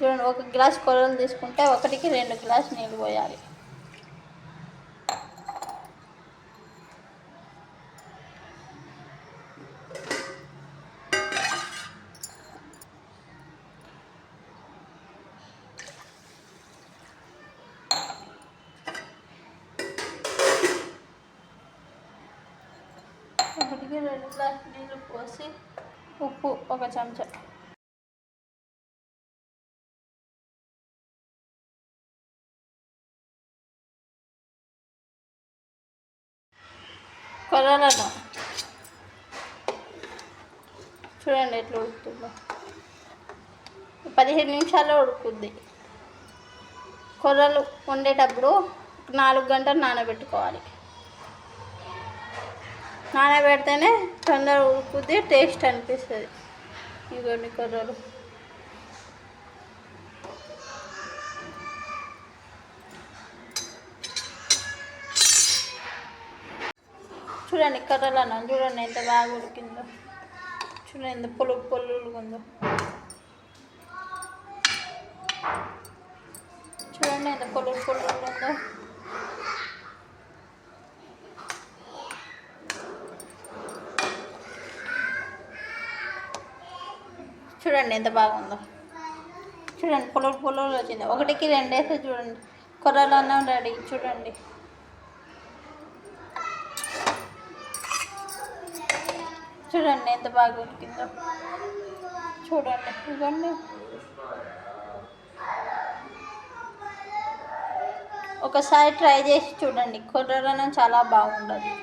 చూడండి ఒక గ్లాస్ కూరలు తీసుకుంటే ఒకటికి రెండు గ్లాస్ నీళ్ళు పోయాలి. ఒకటికి రెండు గ్లాస్ నీళ్ళు పోసి ఉప్పు ఒక చెంచా. కొర్రలను చూడండి ఎట్లా ఉడుకుతుందో. పదిహేను నిమిషాల్లో ఉడుకుద్ది. కొర్రలు వండేటప్పుడు నాలుగు గంటలు నానబెట్టుకోవాలి. నానబెడితేనే తొందరగా ఉడుకుద్ది టేస్ట్ అనిపిస్తుంది. ఇగోండి కొర్రలు. చూడండి కర్రలు చూడండి ఎంత బాగా ఉడికిందో. చూడండి ఎంత పొలు పొల్లుగా ఉందో. చూడండి ఎంత పొలు పొల్లుగా ఉందో. చూడండి ఎంత బాగుందో చూడండి పొలు పొలంలో వచ్చింది. ఒకటికి రెండేసి చూడండి. కొర్రలు అన్నం రెడీ. చూడండి. చూడండి ఎంత బాగా ఉడికిందో. చూడండి ఇవ్వండి. ఒకసారి ట్రై చేసి చూడండి. కొర్రలనం చాలా బాగుంటుంది